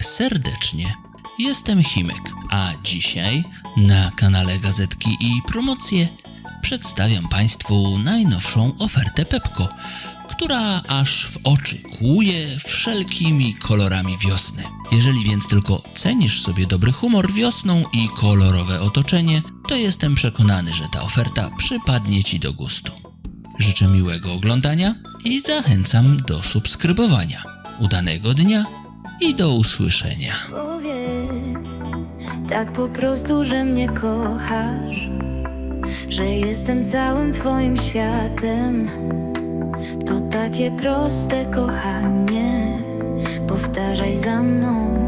Serdecznie. Jestem Himek, a dzisiaj na kanale Gazetki i Promocje przedstawiam Państwu najnowszą ofertę Pepko, która aż w oczy kłuje wszelkimi kolorami wiosny. Jeżeli więc tylko cenisz sobie dobry humor wiosną i kolorowe otoczenie, to jestem przekonany, że ta oferta przypadnie Ci do gustu. Życzę miłego oglądania i zachęcam do subskrybowania. Udanego dnia i do usłyszenia. Powiedz tak po prostu, że mnie kochasz, że jestem całym Twoim światem. To takie proste, kochanie. Powtarzaj za mną.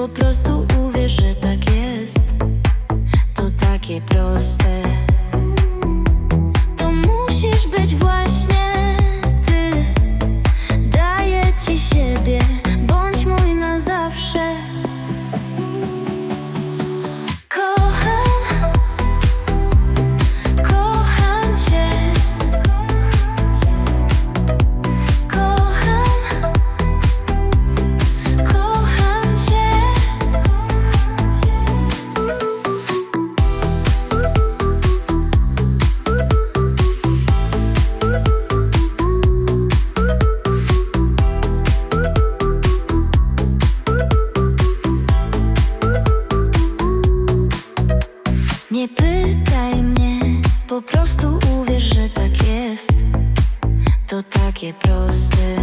Po prostu uwierz, że tak jest. To takie proste. Nie pytaj mnie, po prostu uwierz, że tak jest. To takie proste.